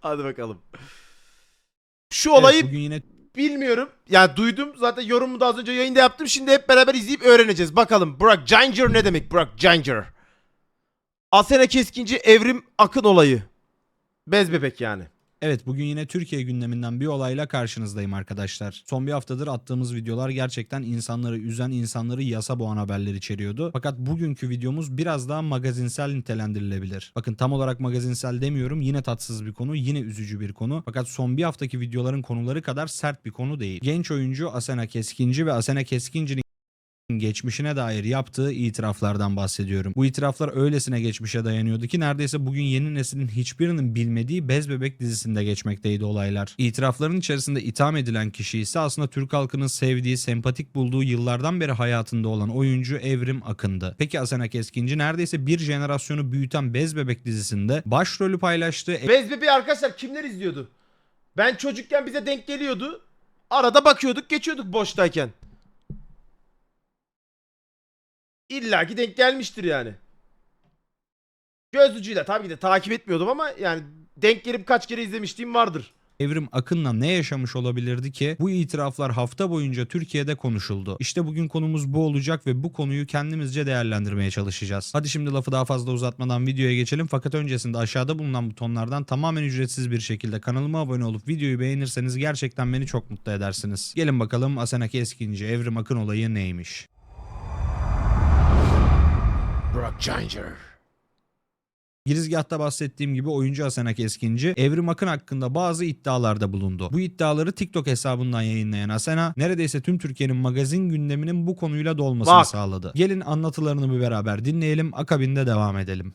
Hadi bakalım. Şu olayı Evet, bugün yine bilmiyorum. Yani duydum. Zaten yorumumu da az önce yayında yaptım. Şimdi hep beraber izleyip öğreneceğiz. Bakalım Burak Ginger ne demek Burak Ginger? Asena Keskinci Evrim Akın olayı. Bez bebek yani. Evet bugün yine Türkiye gündeminden bir olayla karşınızdayım arkadaşlar. Son bir haftadır attığımız videolar gerçekten insanları üzen, insanları yasa boğan haberler içeriyordu. Fakat bugünkü videomuz biraz daha magazinsel nitelendirilebilir. Bakın tam olarak magazinsel demiyorum yine tatsız bir konu, yine üzücü bir konu. Fakat son bir haftaki videoların konuları kadar sert bir konu değil. Genç oyuncu Asena Keskinci ve Asena Keskinci'nin geçmişine dair yaptığı itiraflardan bahsediyorum. Bu itiraflar öylesine geçmişe dayanıyordu ki neredeyse bugün yeni neslin hiçbirinin bilmediği Bez Bebek dizisinde geçmekteydi olaylar. İtirafların içerisinde itham edilen kişi ise aslında Türk halkının sevdiği, sempatik bulduğu yıllardan beri hayatında olan oyuncu Evrim Akın'dı. Peki Asena Keskinci neredeyse bir jenerasyonu büyüten Bez Bebek dizisinde başrolü paylaştığı Bez bebeği arkadaşlar kimler izliyordu? Ben çocukken bize denk geliyordu. Arada bakıyorduk geçiyorduk boştayken. İlla ki denk gelmiştir yani. Göz ucuyla tabii ki de takip etmiyordum ama yani denk gelip kaç kere izlemişliğim vardır. Evrim Akın'la ne yaşamış olabilirdi ki bu itiraflar hafta boyunca Türkiye'de konuşuldu. İşte bugün konumuz bu olacak ve bu konuyu kendimizce değerlendirmeye çalışacağız. Hadi şimdi lafı daha fazla uzatmadan videoya geçelim fakat öncesinde aşağıda bulunan butonlardan tamamen ücretsiz bir şekilde kanalıma abone olup videoyu beğenirseniz gerçekten beni çok mutlu edersiniz. Gelin bakalım Asena Keskinci Evrim Akın olayı neymiş? Brock Ginger. Girizgahta bahsettiğim gibi oyuncu Asena Keskinci Evrim Akın hakkında bazı iddialarda bulundu. Bu iddiaları TikTok hesabından yayınlayan Asena neredeyse tüm Türkiye'nin magazin gündeminin bu konuyla dolmasını Bak. sağladı. Gelin anlatılarını bir beraber dinleyelim akabinde devam edelim.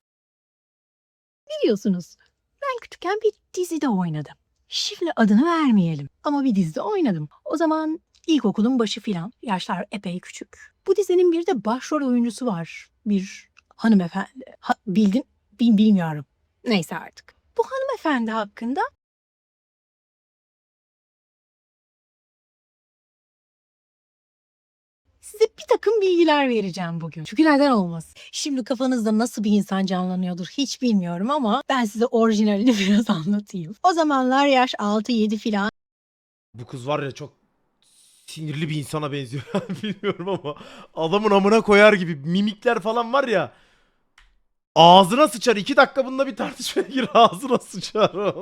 Biliyorsunuz ben küçükken bir dizide oynadım. Şimdi adını vermeyelim ama bir dizide oynadım. O zaman ilkokulun başı filan yaşlar epey küçük. Bu dizinin bir de başrol oyuncusu var. Bir hanımefendi. Ha, bildin bil- bilmiyorum. Neyse artık. Bu hanımefendi hakkında Size bir takım bilgiler vereceğim bugün. Çünkü neden olmaz? Şimdi kafanızda nasıl bir insan canlanıyordur hiç bilmiyorum ama ben size orijinalini biraz anlatayım. O zamanlar yaş 6-7 filan Bu kız var ya çok sinirli bir insana benziyor. Bilmiyorum ama adamın amına koyar gibi mimikler falan var ya. Ağzına sıçar. iki dakika bununla bir tartışmaya gir. Ağzına sıçar.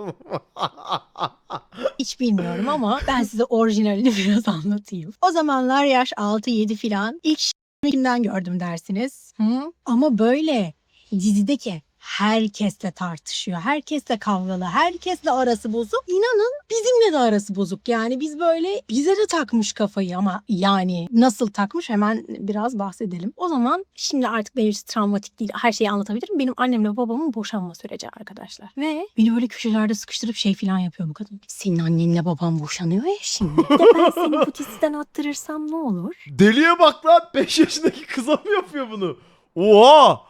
hiç bilmiyorum ama ben size orijinalini biraz anlatayım. O zamanlar yaş 6-7 filan ilk ş- kimden gördüm dersiniz. Hı? Ama böyle dizideki herkesle tartışıyor. Herkesle kavgalı. Herkesle arası bozuk. İnanın bizimle de arası bozuk. Yani biz böyle bize de takmış kafayı ama yani nasıl takmış hemen biraz bahsedelim. O zaman şimdi artık benim için travmatik değil. Her şeyi anlatabilirim. Benim annemle babamın boşanma süreci arkadaşlar. Ve beni böyle köşelerde sıkıştırıp şey falan yapıyor bu kadın. Senin annenle baban boşanıyor ya şimdi. Bir de ben seni bu diziden attırırsam ne olur? Deliye bak lan. 5 yaşındaki kıza mı yapıyor bunu? Oha!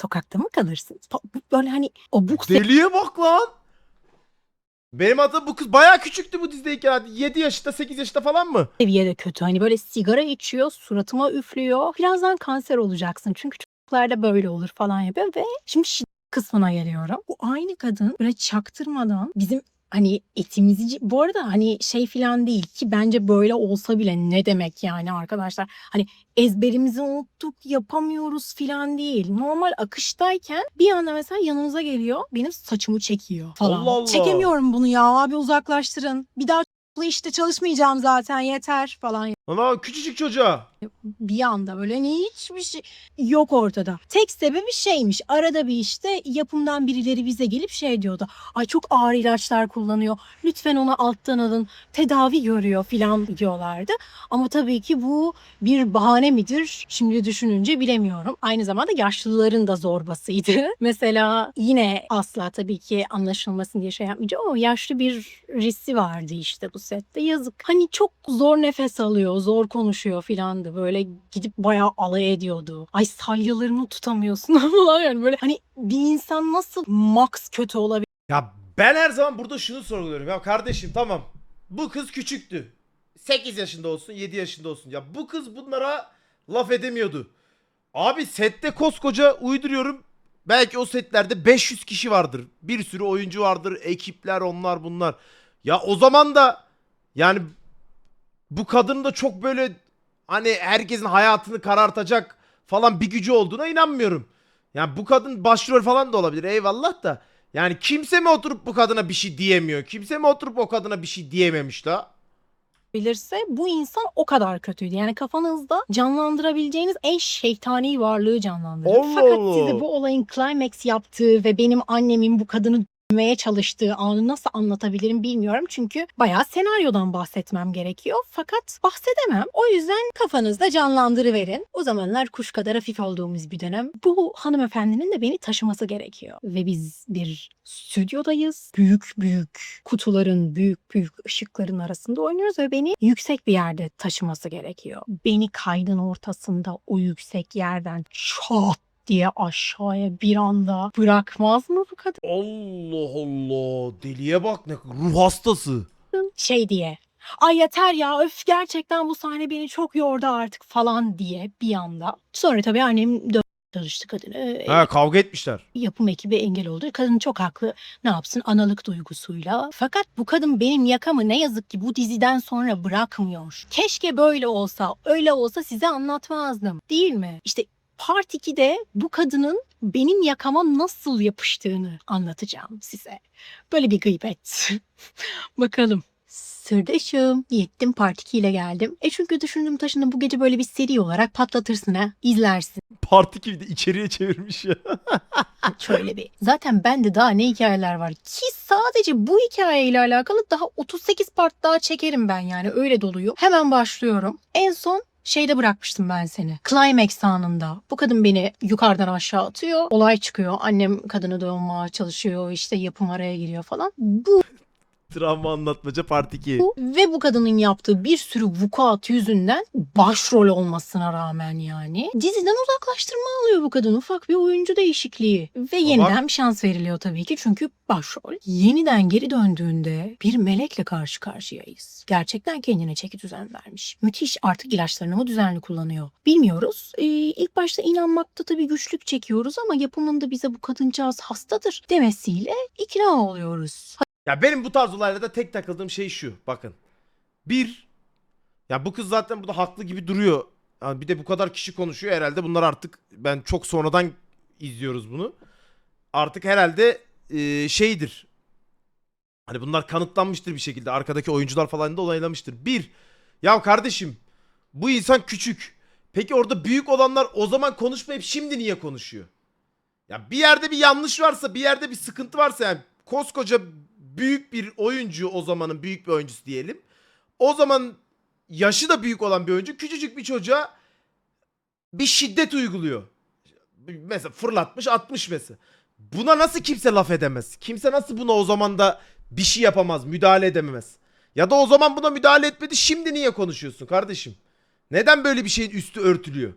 Sokakta mı kalırsın? Böyle hani o bu Deliye bak lan. Benim adım bu kız bayağı küçüktü bu dizideyken. 7 yaşında 8 yaşında falan mı? seviyede kötü. Hani böyle sigara içiyor, suratıma üflüyor. Birazdan kanser olacaksın. Çünkü çocuklarda böyle olur falan yapıyor ve şimdi şiddet kısmına geliyorum. Bu aynı kadın böyle çaktırmadan bizim hani etimizi bu arada hani şey filan değil ki bence böyle olsa bile ne demek yani arkadaşlar hani ezberimizi unuttuk yapamıyoruz filan değil normal akıştayken bir anda mesela yanımıza geliyor benim saçımı çekiyor falan Allah Allah. çekemiyorum bunu ya abi uzaklaştırın bir daha işte çalışmayacağım zaten yeter falan. Ama küçücük çocuğa. Bir anda böyle hani hiçbir şey yok ortada. Tek sebebi şeymiş arada bir işte yapımdan birileri bize gelip şey diyordu. Ay çok ağır ilaçlar kullanıyor. Lütfen onu alttan alın. Tedavi görüyor filan diyorlardı. Ama tabii ki bu bir bahane midir? Şimdi düşününce bilemiyorum. Aynı zamanda yaşlıların da zorbasıydı. Mesela yine asla tabii ki anlaşılmasın diye şey yapmayacağım ama yaşlı bir risi vardı işte bu sette. Yazık. Hani çok zor nefes alıyor, zor konuşuyor filandı. Böyle gidip bayağı alay ediyordu. Ay salyalarını tutamıyorsun falan yani böyle hani bir insan nasıl max kötü olabilir? Ya ben her zaman burada şunu sorguluyorum. Ya kardeşim tamam. Bu kız küçüktü. 8 yaşında olsun 7 yaşında olsun. Ya bu kız bunlara laf edemiyordu. Abi sette koskoca uyduruyorum Belki o setlerde 500 kişi vardır. Bir sürü oyuncu vardır, ekipler onlar bunlar. Ya o zaman da yani bu kadın da çok böyle hani herkesin hayatını karartacak falan bir gücü olduğuna inanmıyorum. Yani bu kadın başrol falan da olabilir eyvallah da. Yani kimse mi oturup bu kadına bir şey diyemiyor? Kimse mi oturup o kadına bir şey diyememiş da? bilirse bu insan o kadar kötüydü. Yani kafanızda canlandırabileceğiniz en şeytani varlığı canlandırır. Allah Fakat Allah. size bu olayın climax yaptığı ve benim annemin bu kadını dövmeye çalıştığı anı nasıl anlatabilirim bilmiyorum. Çünkü bayağı senaryodan bahsetmem gerekiyor. Fakat bahsedemem. O yüzden kafanızda canlandırıverin. O zamanlar kuş kadar hafif olduğumuz bir dönem. Bu hanımefendinin de beni taşıması gerekiyor. Ve biz bir stüdyodayız. Büyük büyük kutuların, büyük büyük ışıkların arasında oynuyoruz ve beni yüksek bir yerde taşıması gerekiyor. Beni kaydın ortasında o yüksek yerden şat diye aşağıya bir anda bırakmaz mı bu kadın? Allah Allah deliye bak ne ruh hastası. Şey diye. Ay yeter ya öf gerçekten bu sahne beni çok yordu artık falan diye bir anda. Sonra tabii annem dö- çalıştı kadını. Ha kavga etmişler. yapım ekibi engel oldu. Kadın çok haklı. Ne yapsın analık duygusuyla. Fakat bu kadın benim yakamı ne yazık ki bu diziden sonra bırakmıyor. Keşke böyle olsa, öyle olsa size anlatmazdım. Değil mi? İşte Part 2'de bu kadının benim yakama nasıl yapıştığını anlatacağım size. Böyle bir gıybet. Bakalım. Sırdaşım. Yettim Part 2 ile geldim. E çünkü düşündüm taşındım bu gece böyle bir seri olarak patlatırsın ha. izlersin. Parti gibi de içeriye çevirmiş ya. Şöyle bir. Zaten bende daha ne hikayeler var ki sadece bu hikayeyle alakalı daha 38 part daha çekerim ben yani öyle doluyor. Hemen başlıyorum. En son şeyde bırakmıştım ben seni. Climax anında. Bu kadın beni yukarıdan aşağı atıyor. Olay çıkıyor. Annem kadını doğurmaya çalışıyor. işte yapım araya giriyor falan. Bu Travma anlatmaca part 2. bu ve bu kadının yaptığı bir sürü vukuat yüzünden başrol olmasına rağmen yani diziden uzaklaştırma alıyor bu kadın. Ufak bir oyuncu değişikliği ve yeniden bir şans veriliyor tabii ki çünkü başrol yeniden geri döndüğünde bir melekle karşı karşıyayız. Gerçekten kendine çeki düzen vermiş. Müthiş artık ilaçlarını mı düzenli kullanıyor? Bilmiyoruz. Ee, ilk başta inanmakta tabii güçlük çekiyoruz ama yapımında bize bu kadıncağız hastadır demesiyle ikna oluyoruz. Ya benim bu tarz olaylarda tek takıldığım şey şu. Bakın. Bir. Ya bu kız zaten burada haklı gibi duruyor. Yani bir de bu kadar kişi konuşuyor herhalde. Bunlar artık ben çok sonradan izliyoruz bunu. Artık herhalde e, şeydir. Hani bunlar kanıtlanmıştır bir şekilde. Arkadaki oyuncular falan da onaylamıştır. Bir. Ya kardeşim bu insan küçük. Peki orada büyük olanlar o zaman konuşmayıp şimdi niye konuşuyor? Ya bir yerde bir yanlış varsa, bir yerde bir sıkıntı varsa yani koskoca büyük bir oyuncu o zamanın büyük bir oyuncusu diyelim. O zaman yaşı da büyük olan bir oyuncu küçücük bir çocuğa bir şiddet uyguluyor. Mesela fırlatmış atmış mesela. Buna nasıl kimse laf edemez? Kimse nasıl buna o zaman da bir şey yapamaz, müdahale edemez? Ya da o zaman buna müdahale etmedi şimdi niye konuşuyorsun kardeşim? Neden böyle bir şeyin üstü örtülüyor?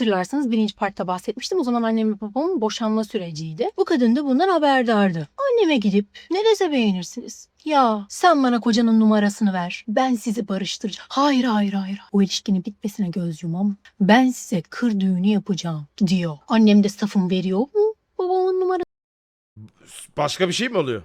Hatırlarsanız birinci partta bahsetmiştim. O zaman annem ve babamın boşanma süreciydi. Bu kadın da bundan haberdardı. Anneme gidip ne dese beğenirsiniz. Ya sen bana kocanın numarasını ver. Ben sizi barıştıracağım. Hayır hayır hayır. O ilişkinin bitmesine göz yumam. Ben size kır düğünü yapacağım diyor. Annem de safım veriyor mu? Babamın numarasını Başka bir şey mi oluyor?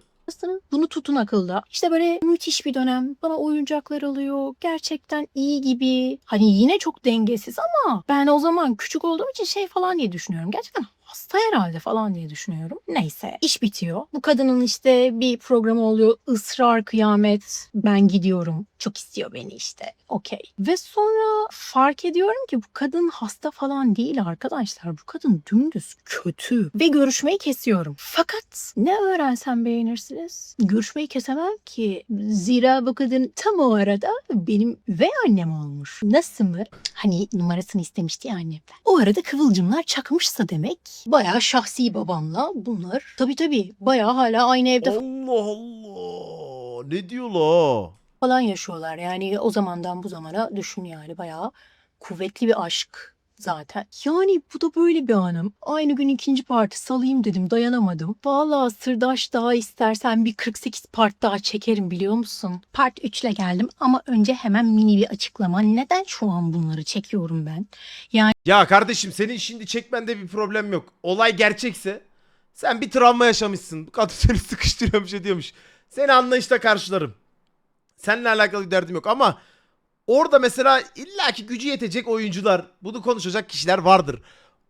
Bunu tutun akılda. İşte böyle müthiş bir dönem. Bana oyuncaklar alıyor. Gerçekten iyi gibi. Hani yine çok dengesiz ama ben o zaman küçük olduğum için şey falan diye düşünüyorum. Gerçekten hasta herhalde falan diye düşünüyorum. Neyse iş bitiyor. Bu kadının işte bir programı oluyor. Israr kıyamet. Ben gidiyorum. Çok istiyor beni işte. Okey. Ve sonra fark ediyorum ki bu kadın hasta falan değil arkadaşlar. Bu kadın dümdüz kötü. Ve görüşmeyi kesiyorum. Fakat ne öğrensem beğenirsiniz? Görüşmeyi kesemem ki. Zira bu kadın tam o arada benim üvey annem olmuş. Nasıl mı? Hani numarasını istemişti ya annemden. O arada kıvılcımlar çakmışsa demek. Bayağı şahsi babamla bunlar. Tabii tabii. Bayağı hala aynı evde Allah Allah. Ne diyor la? falan yaşıyorlar. Yani o zamandan bu zamana düşün yani bayağı kuvvetli bir aşk zaten. Yani bu da böyle bir anım. Aynı gün ikinci parti salayım dedim dayanamadım. Vallahi sırdaş daha istersen bir 48 part daha çekerim biliyor musun? Part 3 ile geldim ama önce hemen mini bir açıklama. Neden şu an bunları çekiyorum ben? Ya kardeşim senin şimdi çekmende bir problem yok. Olay gerçekse sen bir travma yaşamışsın. Bu kadın seni sıkıştırıyormuş ediyormuş. Seni anlayışla karşılarım. Seninle alakalı bir derdim yok ama orada mesela illaki gücü yetecek oyuncular, bunu konuşacak kişiler vardır.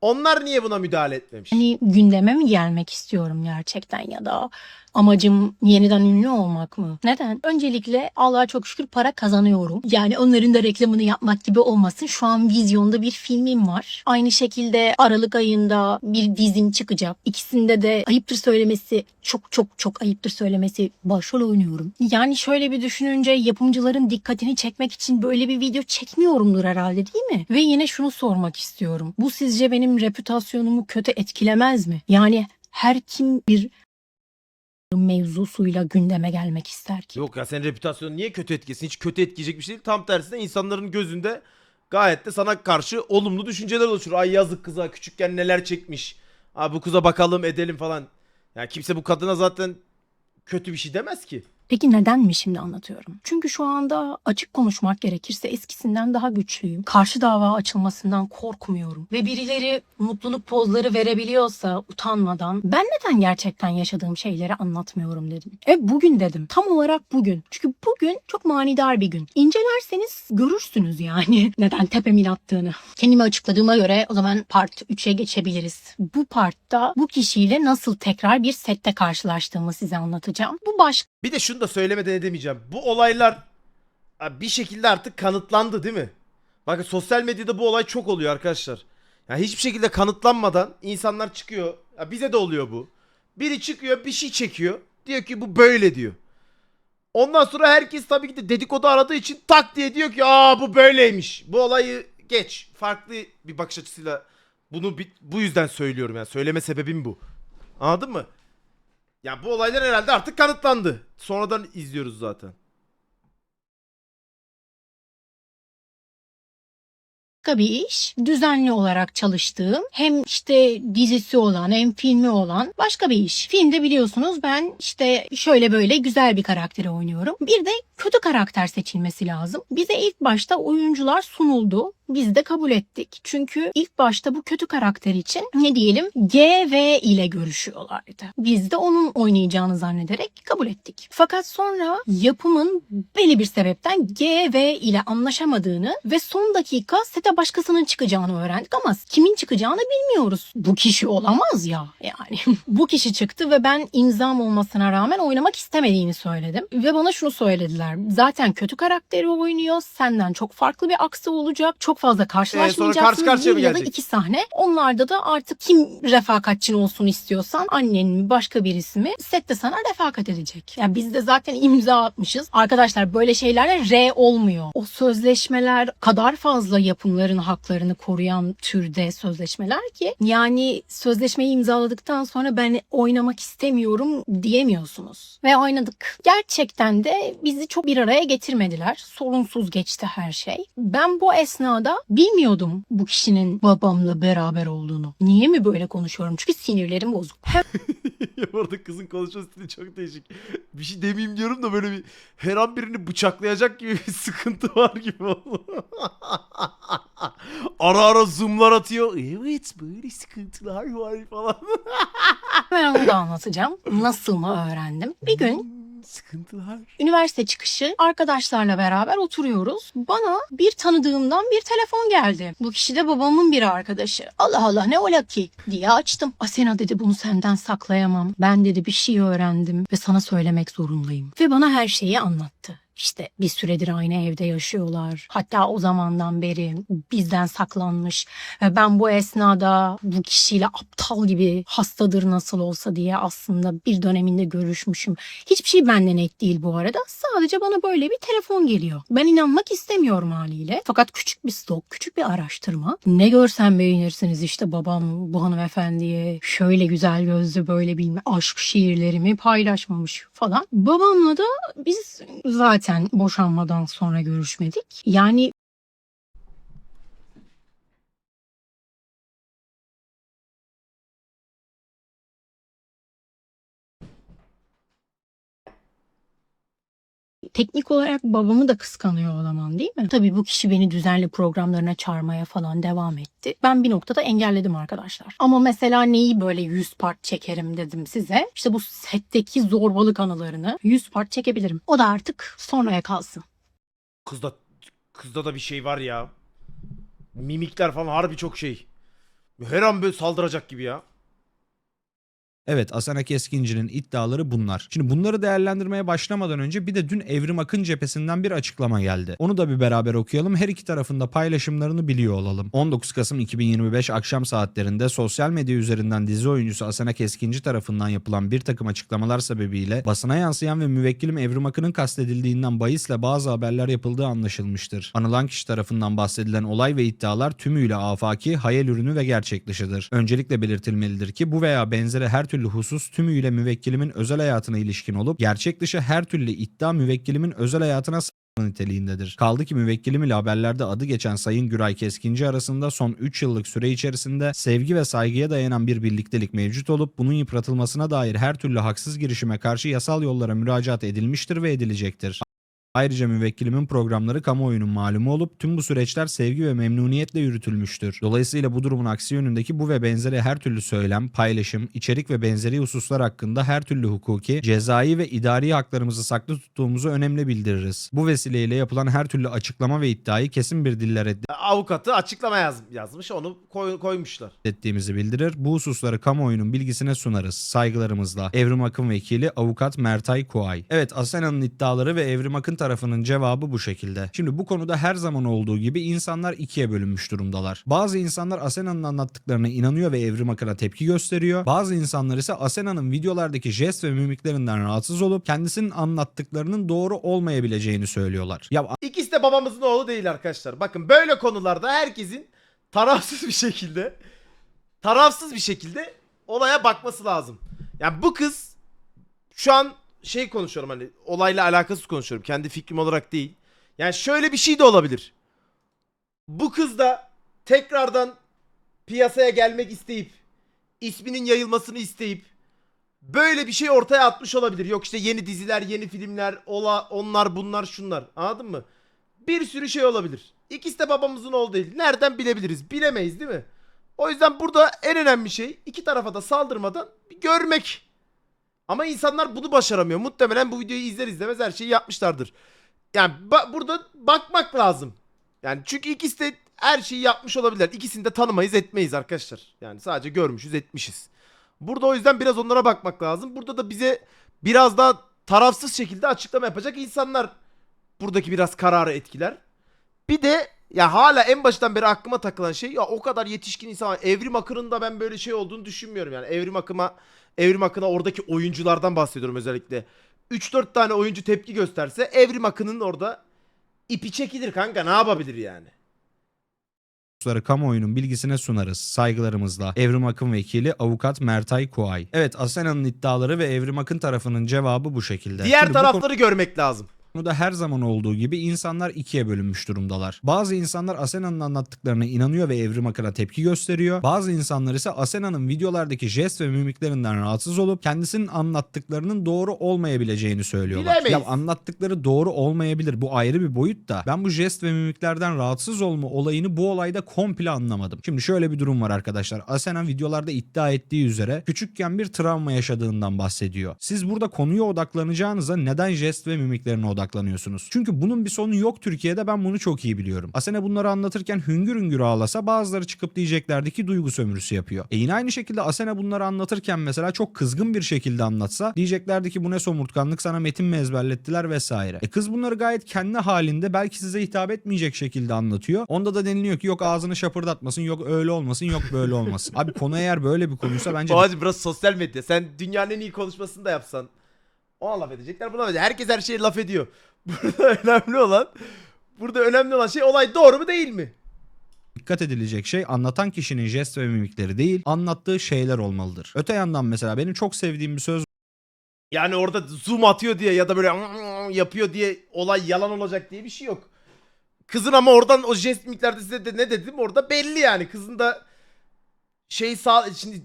Onlar niye buna müdahale etmemiş? Hani gündeme mi gelmek istiyorum gerçekten ya da amacım yeniden ünlü olmak mı? Neden? Öncelikle Allah'a çok şükür para kazanıyorum. Yani onların da reklamını yapmak gibi olmasın. Şu an vizyonda bir filmim var. Aynı şekilde Aralık ayında bir dizim çıkacak. İkisinde de ayıptır söylemesi çok çok çok ayıptır söylemesi başrol oynuyorum. Yani şöyle bir düşününce yapımcıların dikkatini çekmek için böyle bir video çekmiyorumdur herhalde değil mi? Ve yine şunu sormak istiyorum. Bu sizce benim reputasyonumu kötü etkilemez mi? Yani her kim bir mevzusuyla gündeme gelmek ister ki? Yok ya senin reputasyonun niye kötü etkisin? Hiç kötü etkileyecek bir şey değil. Tam tersine insanların gözünde gayet de sana karşı olumlu düşünceler oluşur. Ay yazık kıza küçükken neler çekmiş. Abi bu kıza bakalım edelim falan. Yani kimse bu kadına zaten kötü bir şey demez ki. Peki neden mi şimdi anlatıyorum? Çünkü şu anda açık konuşmak gerekirse eskisinden daha güçlüyüm. Karşı dava açılmasından korkmuyorum. Ve birileri mutluluk pozları verebiliyorsa utanmadan ben neden gerçekten yaşadığım şeyleri anlatmıyorum dedim. E bugün dedim. Tam olarak bugün. Çünkü bugün çok manidar bir gün. İncelerseniz görürsünüz yani neden tepemin attığını. Kendimi açıkladığıma göre o zaman part 3'e geçebiliriz. Bu partta bu kişiyle nasıl tekrar bir sette karşılaştığımı size anlatacağım. Bu başka Bir de şunu da söylemeden edemeyeceğim. Bu olaylar bir şekilde artık kanıtlandı değil mi? Bakın sosyal medyada bu olay çok oluyor arkadaşlar. Ya hiçbir şekilde kanıtlanmadan insanlar çıkıyor. Ya bize de oluyor bu. Biri çıkıyor bir şey çekiyor. Diyor ki bu böyle diyor. Ondan sonra herkes tabii ki de dedikodu aradığı için tak diye diyor ki aa bu böyleymiş. Bu olayı geç. Farklı bir bakış açısıyla bunu bu yüzden söylüyorum yani. Söyleme sebebim bu. Anladın mı? Ya bu olaylar herhalde artık kanıtlandı. Sonradan izliyoruz zaten. Bir iş. Düzenli olarak çalıştığım hem işte dizisi olan hem filmi olan başka bir iş. Filmde biliyorsunuz ben işte şöyle böyle güzel bir karakteri oynuyorum. Bir de kötü karakter seçilmesi lazım. Bize ilk başta oyuncular sunuldu. Biz de kabul ettik. Çünkü ilk başta bu kötü karakter için ne diyelim G ve ile görüşüyorlardı. Biz de onun oynayacağını zannederek kabul ettik. Fakat sonra yapımın belli bir sebepten G ve ile anlaşamadığını ve son dakika sete başkasının çıkacağını öğrendik ama kimin çıkacağını bilmiyoruz. Bu kişi olamaz ya yani. bu kişi çıktı ve ben imzam olmasına rağmen oynamak istemediğini söyledim. Ve bana şunu söylediler. Zaten kötü karakteri oynuyor. Senden çok farklı bir aksi olacak. Çok fazla karşılaşmayacaksınız. karşı karşıya Bir ya da iki sahne. Onlarda da artık kim refakatçin olsun istiyorsan annen mi başka birisi mi sette sana refakat edecek. Yani biz de zaten imza atmışız. Arkadaşlar böyle şeylerle R olmuyor. O sözleşmeler kadar fazla yapımların haklarını koruyan türde sözleşmeler ki yani sözleşmeyi imzaladıktan sonra ben oynamak istemiyorum diyemiyorsunuz. Ve oynadık. Gerçekten de bizi çok bir araya getirmediler. Sorunsuz geçti her şey. Ben bu esnada bilmiyordum bu kişinin babamla beraber olduğunu. Niye mi böyle konuşuyorum? Çünkü sinirlerim bozuk. Bu arada kızın konuşma stili çok değişik. Bir şey demeyeyim diyorum da böyle bir her an birini bıçaklayacak gibi bir sıkıntı var gibi oldu. ara ara zoomlar atıyor. Evet böyle sıkıntılar var falan. Ben onu da anlatacağım. Nasıl mı öğrendim? Bir gün Hmm, sıkıntılar. üniversite çıkışı arkadaşlarla beraber oturuyoruz. Bana bir tanıdığımdan bir telefon geldi. Bu kişi de babamın bir arkadaşı. Allah Allah ne ola ki diye açtım. Asena dedi bunu senden saklayamam. Ben dedi bir şey öğrendim ve sana söylemek zorundayım. Ve bana her şeyi anlattı. İşte bir süredir aynı evde yaşıyorlar. Hatta o zamandan beri bizden saklanmış. Ve ben bu esnada bu kişiyle aptal gibi hastadır nasıl olsa diye aslında bir döneminde görüşmüşüm. Hiçbir şey benden ek değil bu arada. Sadece bana böyle bir telefon geliyor. Ben inanmak istemiyorum haliyle. Fakat küçük bir stok, küçük bir araştırma. Ne görsem beğenirsiniz işte babam bu hanımefendiye şöyle güzel gözlü böyle bilme aşk şiirlerimi paylaşmamış falan. Babamla da biz zaten boşanmadan sonra görüşmedik. Yani Teknik olarak babamı da kıskanıyor o zaman değil mi? Tabii bu kişi beni düzenli programlarına çağırmaya falan devam etti. Ben bir noktada engelledim arkadaşlar. Ama mesela neyi böyle 100 part çekerim dedim size. İşte bu setteki zorbalık anılarını 100 part çekebilirim. O da artık sonraya kalsın. Kızda kızda da bir şey var ya. Mimikler falan harbi çok şey. Her an böyle saldıracak gibi ya. Evet Asena Keskinci'nin iddiaları bunlar. Şimdi bunları değerlendirmeye başlamadan önce bir de dün Evrim Akın cephesinden bir açıklama geldi. Onu da bir beraber okuyalım. Her iki tarafında paylaşımlarını biliyor olalım. 19 Kasım 2025 akşam saatlerinde sosyal medya üzerinden dizi oyuncusu Asena Keskinci tarafından yapılan bir takım açıklamalar sebebiyle basına yansıyan ve müvekkilim Evrim Akın'ın kastedildiğinden bahisle bazı haberler yapıldığı anlaşılmıştır. Anılan kişi tarafından bahsedilen olay ve iddialar tümüyle afaki, hayal ürünü ve gerçek dışıdır. Öncelikle belirtilmelidir ki bu veya benzeri her türlü husus tümüyle müvekkilimin özel hayatına ilişkin olup gerçek dışı her türlü iddia müvekkilimin özel hayatına niteliğindedir. Kaldı ki müvekkilim ile haberlerde adı geçen Sayın Güray Keskinci arasında son 3 yıllık süre içerisinde sevgi ve saygıya dayanan bir birliktelik mevcut olup bunun yıpratılmasına dair her türlü haksız girişime karşı yasal yollara müracaat edilmiştir ve edilecektir. Ayrıca müvekkilimin programları kamuoyunun malumu olup tüm bu süreçler sevgi ve memnuniyetle yürütülmüştür. Dolayısıyla bu durumun aksi yönündeki bu ve benzeri her türlü söylem, paylaşım, içerik ve benzeri hususlar hakkında her türlü hukuki, cezai ve idari haklarımızı saklı tuttuğumuzu önemli bildiririz. Bu vesileyle yapılan her türlü açıklama ve iddiayı kesin bir dille Avukatı açıklama yaz, yazmış onu koy- koymuşlar. reddettiğimizi bildirir. Bu hususları kamuoyunun bilgisine sunarız. Saygılarımızla. Evrim Akın Vekili Avukat Mertay Kuay. Evet Asena'nın iddiaları ve Evrim Akın tarafının cevabı bu şekilde. Şimdi bu konuda her zaman olduğu gibi insanlar ikiye bölünmüş durumdalar. Bazı insanlar Asena'nın anlattıklarına inanıyor ve Evrim Akın'a tepki gösteriyor. Bazı insanlar ise Asena'nın videolardaki jest ve mimiklerinden rahatsız olup kendisinin anlattıklarının doğru olmayabileceğini söylüyorlar. Ya İkisi de babamızın oğlu değil arkadaşlar. Bakın böyle konularda herkesin tarafsız bir şekilde tarafsız bir şekilde olaya bakması lazım. Yani bu kız şu an şey konuşuyorum hani olayla alakasız konuşuyorum. Kendi fikrim olarak değil. Yani şöyle bir şey de olabilir. Bu kız da tekrardan piyasaya gelmek isteyip isminin yayılmasını isteyip böyle bir şey ortaya atmış olabilir. Yok işte yeni diziler, yeni filmler, ola, onlar bunlar şunlar. Anladın mı? Bir sürü şey olabilir. İkisi de babamızın oğlu değil. Nereden bilebiliriz? Bilemeyiz değil mi? O yüzden burada en önemli şey iki tarafa da saldırmadan görmek. Ama insanlar bunu başaramıyor. Muhtemelen bu videoyu izler izlemez her şeyi yapmışlardır. Yani ba- burada bakmak lazım. Yani çünkü ikisi de her şeyi yapmış olabilirler. İkisini de tanımayız etmeyiz arkadaşlar. Yani sadece görmüşüz etmişiz. Burada o yüzden biraz onlara bakmak lazım. Burada da bize biraz daha tarafsız şekilde açıklama yapacak insanlar buradaki biraz kararı etkiler. Bir de ya hala en baştan beri aklıma takılan şey ya o kadar yetişkin insan. Evrim Akın'ın da ben böyle şey olduğunu düşünmüyorum yani. Evrim Akın'a Evrim Akın'a oradaki oyunculardan bahsediyorum özellikle. 3-4 tane oyuncu tepki gösterse Evrim Akın'ın orada ipi çekilir kanka ne yapabilir yani? hususları kamuoyunun bilgisine sunarız. Saygılarımızla. Evrim Akın Vekili Avukat Mertay Kuay. Evet Asena'nın iddiaları ve Evrim Akın tarafının cevabı bu şekilde. Diğer Şimdi bu tarafları görmek lazım. Konuda her zaman olduğu gibi insanlar ikiye bölünmüş durumdalar. Bazı insanlar Asena'nın anlattıklarına inanıyor ve Evrim Akın'a tepki gösteriyor. Bazı insanlar ise Asena'nın videolardaki jest ve mimiklerinden rahatsız olup kendisinin anlattıklarının doğru olmayabileceğini söylüyorlar. Bilemeyiz. Ya anlattıkları doğru olmayabilir. Bu ayrı bir boyut da. Ben bu jest ve mimiklerden rahatsız olma olayını bu olayda komple anlamadım. Şimdi şöyle bir durum var arkadaşlar. Asena videolarda iddia ettiği üzere küçükken bir travma yaşadığından bahsediyor. Siz burada konuya odaklanacağınıza neden jest ve mimiklerine odaklanıyorsunuz? Çünkü bunun bir sonu yok Türkiye'de ben bunu çok iyi biliyorum. Asena bunları anlatırken hüngür hüngür ağlasa bazıları çıkıp diyeceklerdi ki duygu sömürüsü yapıyor. E yine aynı şekilde Asena bunları anlatırken mesela çok kızgın bir şekilde anlatsa diyeceklerdi ki bu ne somurtkanlık sana metin mi ezberlettiler vesaire. E kız bunları gayet kendi halinde belki size hitap etmeyecek şekilde anlatıyor. Onda da deniliyor ki yok ağzını şapırdatmasın yok öyle olmasın yok böyle olmasın. Abi konu eğer böyle bir konuysa bence O hacı burası sosyal medya. Sen dünyanın en iyi konuşmasını da yapsan. Ona laf edecekler buna laf edecek. Herkes her şeye laf ediyor. Burada önemli olan burada önemli olan şey olay doğru mu değil mi? dikkat edilecek şey anlatan kişinin jest ve mimikleri değil anlattığı şeyler olmalıdır. Öte yandan mesela benim çok sevdiğim bir söz Yani orada zoom atıyor diye ya da böyle yapıyor diye olay yalan olacak diye bir şey yok. Kızın ama oradan o jest miklerde size de ne dedim orada belli yani. Kızın da şey sağ şimdi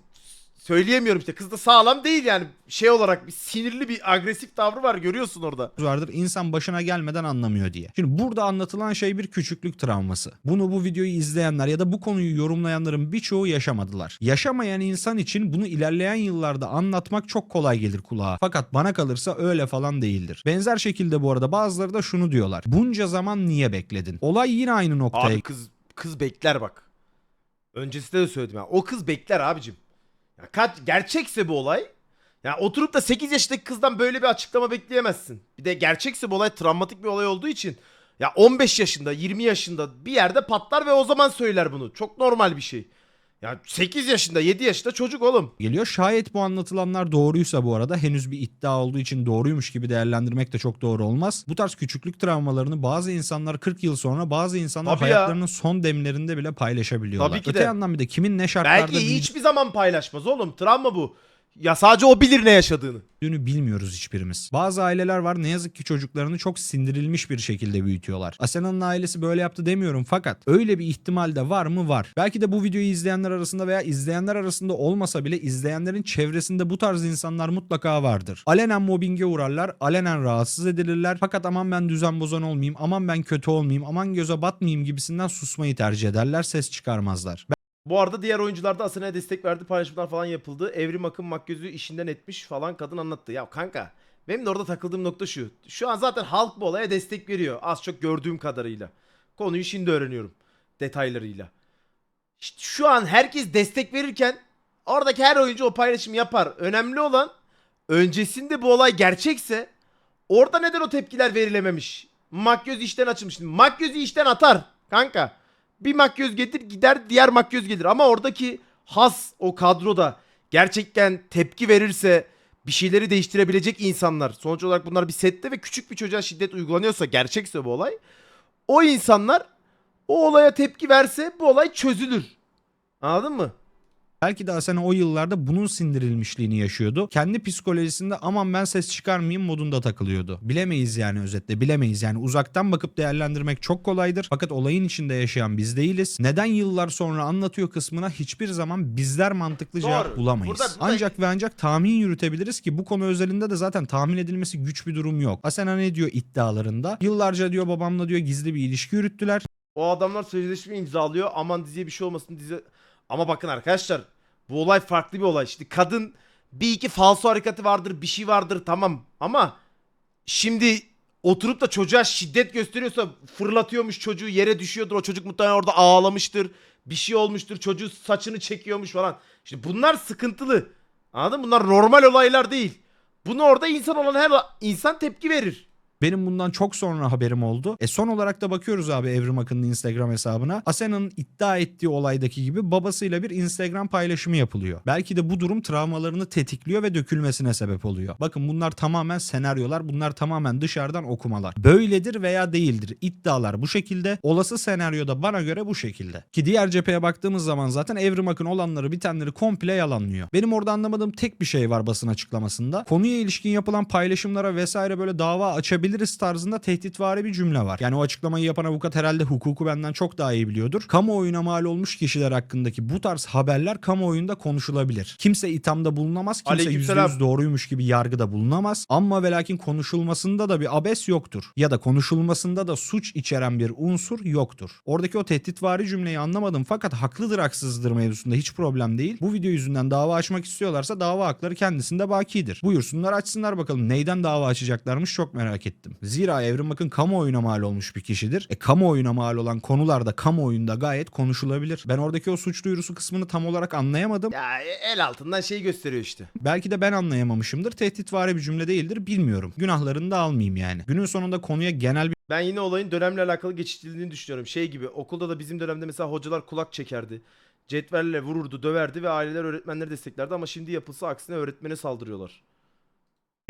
söyleyemiyorum işte. Kız da sağlam değil yani. Şey olarak bir sinirli bir agresif tavrı var görüyorsun orada. vardır insan başına gelmeden anlamıyor diye. Şimdi burada anlatılan şey bir küçüklük travması. Bunu bu videoyu izleyenler ya da bu konuyu yorumlayanların birçoğu yaşamadılar. Yaşamayan insan için bunu ilerleyen yıllarda anlatmak çok kolay gelir kulağa. Fakat bana kalırsa öyle falan değildir. Benzer şekilde bu arada bazıları da şunu diyorlar. Bunca zaman niye bekledin? Olay yine aynı noktaya Abi kız kız bekler bak. Öncesinde de söyledim ya. O kız bekler abicim. Ya kaç gerçekse bu olay. Ya oturup da 8 yaşındaki kızdan böyle bir açıklama bekleyemezsin. Bir de gerçekse bu olay travmatik bir olay olduğu için ya 15 yaşında, 20 yaşında bir yerde patlar ve o zaman söyler bunu. Çok normal bir şey. Ya 8 yaşında, 7 yaşında çocuk oğlum. geliyor. Şayet bu anlatılanlar doğruysa bu arada henüz bir iddia olduğu için doğruymuş gibi değerlendirmek de çok doğru olmaz. Bu tarz küçüklük travmalarını bazı insanlar 40 yıl sonra bazı insanlar Tabii ya. hayatlarının son demlerinde bile paylaşabiliyorlar. Tabii ki Öte de. yandan bir de kimin ne şartlarda Belki hiçbir zaman paylaşmaz oğlum. Travma bu. Ya sadece o bilir ne yaşadığını. bilmiyoruz hiçbirimiz. Bazı aileler var ne yazık ki çocuklarını çok sindirilmiş bir şekilde büyütüyorlar. Asena'nın ailesi böyle yaptı demiyorum fakat öyle bir ihtimal de var mı? Var. Belki de bu videoyu izleyenler arasında veya izleyenler arasında olmasa bile izleyenlerin çevresinde bu tarz insanlar mutlaka vardır. Alenen mobbinge uğrarlar, alenen rahatsız edilirler fakat aman ben düzen bozan olmayayım, aman ben kötü olmayayım, aman göze batmayayım gibisinden susmayı tercih ederler, ses çıkarmazlar. Bu arada diğer oyuncular da Asena'ya destek verdi. Paylaşımlar falan yapıldı. Evrim Akın makyözü işinden etmiş falan kadın anlattı. Ya kanka benim de orada takıldığım nokta şu. Şu an zaten halk bu olaya destek veriyor. Az çok gördüğüm kadarıyla. Konuyu şimdi öğreniyorum. Detaylarıyla. İşte şu an herkes destek verirken oradaki her oyuncu o paylaşımı yapar. Önemli olan öncesinde bu olay gerçekse orada neden o tepkiler verilememiş? Makyöz işten açılmış. Makyözü işten atar kanka. Bir makyöz getir gider diğer makyöz gelir. Ama oradaki has o kadroda gerçekten tepki verirse bir şeyleri değiştirebilecek insanlar. Sonuç olarak bunlar bir sette ve küçük bir çocuğa şiddet uygulanıyorsa gerçekse bu olay. O insanlar o olaya tepki verse bu olay çözülür. Anladın mı? Belki de Asena o yıllarda bunun sindirilmişliğini yaşıyordu. Kendi psikolojisinde aman ben ses çıkarmayayım modunda takılıyordu. Bilemeyiz yani özetle bilemeyiz yani uzaktan bakıp değerlendirmek çok kolaydır. Fakat olayın içinde yaşayan biz değiliz. Neden yıllar sonra anlatıyor kısmına hiçbir zaman bizler mantıklı cevap Doğru. bulamayız. Burada- burada- Ancak ve ancak tahmin yürütebiliriz ki bu konu özelinde de zaten tahmin edilmesi güç bir durum yok. Asena ne diyor iddialarında? Yıllarca diyor babamla diyor gizli bir ilişki yürüttüler. O adamlar sözleşme imzalıyor. Aman diziye bir şey olmasın dizi. Ama bakın arkadaşlar bu olay farklı bir olay. Şimdi kadın bir iki falso hareketi vardır, bir şey vardır tamam. Ama şimdi oturup da çocuğa şiddet gösteriyorsa fırlatıyormuş çocuğu yere düşüyordur. O çocuk muhtemelen orada ağlamıştır. Bir şey olmuştur. Çocuğu saçını çekiyormuş falan. Şimdi bunlar sıkıntılı. Anladın mı? Bunlar normal olaylar değil. Bunu orada insan olan her insan tepki verir. Benim bundan çok sonra haberim oldu. E son olarak da bakıyoruz abi Evrim Akın'ın Instagram hesabına. Asena'nın iddia ettiği olaydaki gibi babasıyla bir Instagram paylaşımı yapılıyor. Belki de bu durum travmalarını tetikliyor ve dökülmesine sebep oluyor. Bakın bunlar tamamen senaryolar. Bunlar tamamen dışarıdan okumalar. Böyledir veya değildir. İddialar bu şekilde. Olası senaryoda bana göre bu şekilde. Ki diğer cepheye baktığımız zaman zaten Evrim Akın olanları bitenleri komple yalanlıyor. Benim orada anlamadığım tek bir şey var basın açıklamasında. Konuya ilişkin yapılan paylaşımlara vesaire böyle dava açabiliriz tarzında tehditvari bir cümle var. Yani o açıklamayı yapan avukat herhalde hukuku benden çok daha iyi biliyordur. Kamuoyuna mal olmuş kişiler hakkındaki bu tarz haberler kamuoyunda konuşulabilir. Kimse ithamda bulunamaz. Kimse Aleykümselam. %100 doğruymuş gibi yargıda bulunamaz. Ama ve lakin konuşulmasında da bir abes yoktur. Ya da konuşulmasında da suç içeren bir unsur yoktur. Oradaki o tehditvari cümleyi anlamadım fakat haklıdır haksızdır mevzusunda hiç problem değil. Bu video yüzünden dava açmak istiyorlarsa dava hakları kendisinde bakidir. Buyursunlar açsınlar bakalım neyden dava açacaklarmış çok merak ettim. Zira Evrim Akın kamuoyuna mal olmuş bir kişidir. E kamuoyuna mal olan konularda kamuoyunda gayet konuşulabilir. Ben oradaki o suç duyurusu kısmını tam olarak anlayamadım. Ya el altından şey gösteriyor işte. Belki de ben anlayamamışımdır. Tehditvari bir cümle değildir bilmiyorum. Günahlarını da almayayım yani. Günün sonunda konuya genel bir Ben yine olayın dönemle alakalı geçiştirildiğini düşünüyorum. Şey gibi okulda da bizim dönemde mesela hocalar kulak çekerdi. Cetvelle vururdu, döverdi ve aileler öğretmenleri desteklerdi ama şimdi yapılsa aksine öğretmene saldırıyorlar.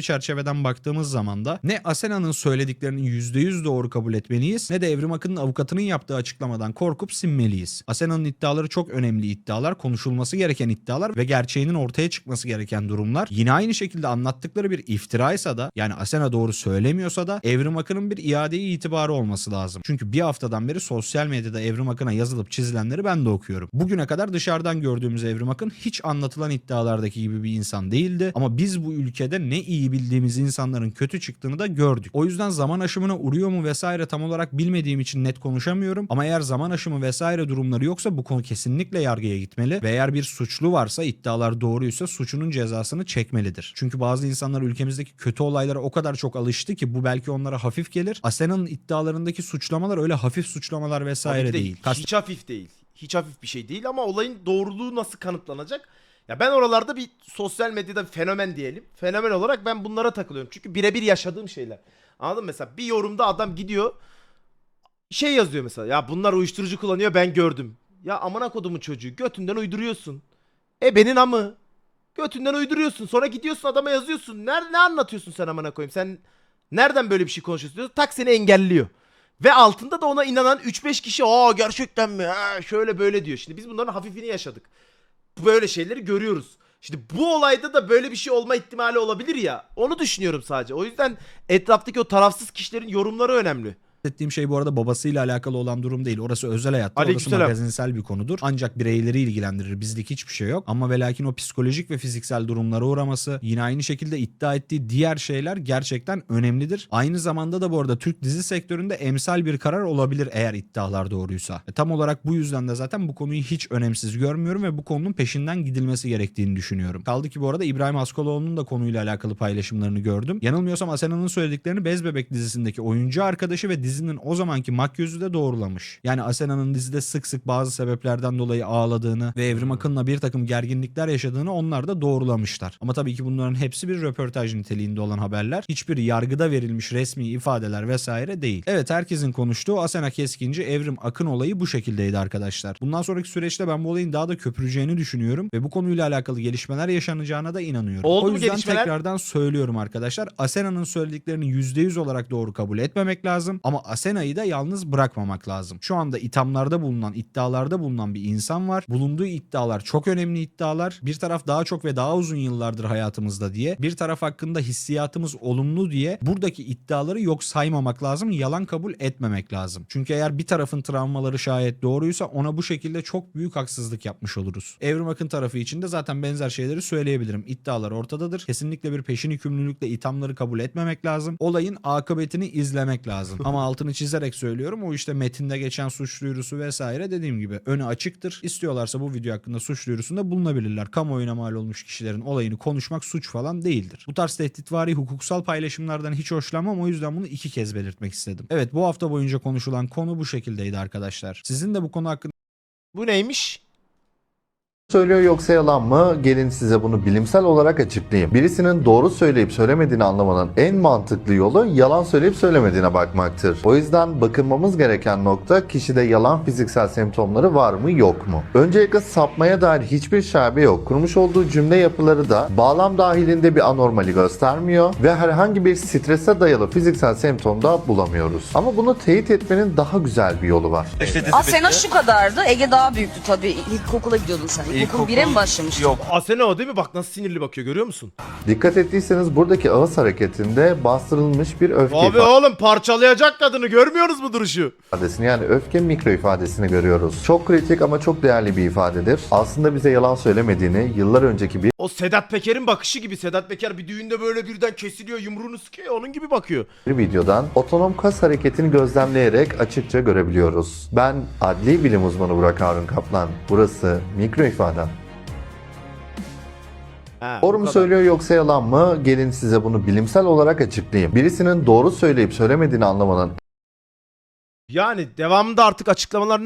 Bir çerçeveden baktığımız zaman da ne Asena'nın söylediklerinin %100 doğru kabul etmeliyiz ne de Evrim Akın'ın avukatının yaptığı açıklamadan korkup sinmeliyiz. Asena'nın iddiaları çok önemli iddialar, konuşulması gereken iddialar ve gerçeğinin ortaya çıkması gereken durumlar. Yine aynı şekilde anlattıkları bir iftiraysa da yani Asena doğru söylemiyorsa da Evrim Akın'ın bir iadeye itibarı olması lazım. Çünkü bir haftadan beri sosyal medyada Evrim Akın'a yazılıp çizilenleri ben de okuyorum. Bugüne kadar dışarıdan gördüğümüz Evrim Akın hiç anlatılan iddialardaki gibi bir insan değildi. Ama biz bu ülkede ne iyi bildiğimiz insanların kötü çıktığını da gördük. O yüzden zaman aşımına uğruyor mu vesaire tam olarak bilmediğim için net konuşamıyorum. Ama eğer zaman aşımı vesaire durumları yoksa bu konu kesinlikle yargıya gitmeli. Ve eğer bir suçlu varsa iddialar doğruysa suçunun cezasını çekmelidir. Çünkü bazı insanlar ülkemizdeki kötü olaylara o kadar çok alıştı ki bu belki onlara hafif gelir. Asena'nın iddialarındaki suçlamalar öyle hafif suçlamalar vesaire Tabii ki de değil. Hiç hafif değil. Hiç hafif bir şey değil ama olayın doğruluğu nasıl kanıtlanacak? Ya ben oralarda bir sosyal medyada bir fenomen diyelim. Fenomen olarak ben bunlara takılıyorum. Çünkü birebir yaşadığım şeyler. Anladın mı? Mesela bir yorumda adam gidiyor şey yazıyor mesela. Ya bunlar uyuşturucu kullanıyor ben gördüm. Ya amına kodumun çocuğu götünden uyduruyorsun. E benim amı. Götünden uyduruyorsun. Sonra gidiyorsun adama yazıyorsun. Ner ne anlatıyorsun sen amına koyayım? Sen nereden böyle bir şey konuşuyorsun? diyor. Tak seni engelliyor. Ve altında da ona inanan 3-5 kişi aa gerçekten mi? Ha, şöyle böyle diyor. Şimdi biz bunların hafifini yaşadık. Böyle şeyleri görüyoruz. Şimdi bu olayda da böyle bir şey olma ihtimali olabilir ya. Onu düşünüyorum sadece. O yüzden etraftaki o tarafsız kişilerin yorumları önemli. Ettiğim şey bu arada babasıyla alakalı olan durum değil. Orası özel hayat. Orası Aleykümselam. magazinsel bir konudur. Ancak bireyleri ilgilendirir. Bizlik hiçbir şey yok. Ama ve lakin o psikolojik ve fiziksel durumlara uğraması yine aynı şekilde iddia ettiği diğer şeyler gerçekten önemlidir. Aynı zamanda da bu arada Türk dizi sektöründe emsal bir karar olabilir eğer iddialar doğruysa. E, tam olarak bu yüzden de zaten bu konuyu hiç önemsiz görmüyorum ve bu konunun peşinden gidilmesi gerektiğini düşünüyorum. Kaldı ki bu arada İbrahim Askoloğlu'nun da konuyla alakalı paylaşımlarını gördüm. Yanılmıyorsam Asena'nın söylediklerini Bez Bebek dizisindeki oyuncu arkadaşı ve dizinin o zamanki makyözü de doğrulamış. Yani Asena'nın dizide sık sık bazı sebeplerden dolayı ağladığını ve Evrim Akın'la bir takım gerginlikler yaşadığını onlar da doğrulamışlar. Ama tabii ki bunların hepsi bir röportaj niteliğinde olan haberler. Hiçbir yargıda verilmiş resmi ifadeler vesaire değil. Evet herkesin konuştuğu Asena Keskinci Evrim Akın olayı bu şekildeydi arkadaşlar. Bundan sonraki süreçte ben bu olayın daha da köpüreceğini düşünüyorum ve bu konuyla alakalı gelişmeler yaşanacağına da inanıyorum. Oldu o yüzden gelişmeler? tekrardan söylüyorum arkadaşlar. Asena'nın söylediklerini %100 olarak doğru kabul etmemek lazım ama Asena'yı da yalnız bırakmamak lazım. Şu anda ithamlarda bulunan, iddialarda bulunan bir insan var. Bulunduğu iddialar çok önemli iddialar. Bir taraf daha çok ve daha uzun yıllardır hayatımızda diye, bir taraf hakkında hissiyatımız olumlu diye buradaki iddiaları yok saymamak lazım, yalan kabul etmemek lazım. Çünkü eğer bir tarafın travmaları şayet doğruysa ona bu şekilde çok büyük haksızlık yapmış oluruz. Evrim Akın tarafı için de zaten benzer şeyleri söyleyebilirim. İddialar ortadadır. Kesinlikle bir peşin hükümlülükle ithamları kabul etmemek lazım. Olayın akıbetini izlemek lazım. Ama altını çizerek söylüyorum. O işte metinde geçen suç duyurusu vesaire dediğim gibi önü açıktır. İstiyorlarsa bu video hakkında suç duyurusunda bulunabilirler. Kamuoyuna mal olmuş kişilerin olayını konuşmak suç falan değildir. Bu tarz tehditvari hukuksal paylaşımlardan hiç hoşlanmam. O yüzden bunu iki kez belirtmek istedim. Evet bu hafta boyunca konuşulan konu bu şekildeydi arkadaşlar. Sizin de bu konu hakkında Bu neymiş? Söylüyor yoksa yalan mı? Gelin size bunu bilimsel olarak açıklayayım. Birisinin doğru söyleyip söylemediğini anlamanın en mantıklı yolu yalan söyleyip söylemediğine bakmaktır. O yüzden bakılmamız gereken nokta kişide yalan fiziksel semptomları var mı yok mu? Öncelikle sapmaya dair hiçbir şabe yok. Kurmuş olduğu cümle yapıları da bağlam dahilinde bir anormali göstermiyor ve herhangi bir strese dayalı fiziksel semptom da bulamıyoruz. Ama bunu teyit etmenin daha güzel bir yolu var. Asena şu kadardı. Ege daha büyüktü tabii. İlkokula gidiyordun sen. İlkokul 1'e mi başlamıştın? Yok. Asena o değil mi? Bak nasıl sinirli bakıyor görüyor musun? Dikkat ettiyseniz buradaki ağız hareketinde bastırılmış bir öfke Abi oğlum parçalayacak kadını görmüyoruz mu duruşu? ifadesini yani öfke mikro ifadesini görüyoruz. Çok kritik ama çok değerli bir ifadedir. Aslında bize yalan söylemediğini yıllar önceki bir O Sedat Peker'in bakışı gibi. Sedat Peker bir düğünde böyle birden kesiliyor yumruğunu sıkıyor ya, onun gibi bakıyor. videodan otonom kas hareketini gözlemleyerek açıkça görebiliyoruz. Ben adli bilim uzmanı Burak Harun Kaplan. Burası mikro ifade. Ha, Doğru mu kadar. söylüyor yoksa yalan mı? Gelin size bunu bilimsel olarak açıklayayım. Birisinin doğru söyleyip söylemediğini anlamanın Yani devamında artık açıklamalarını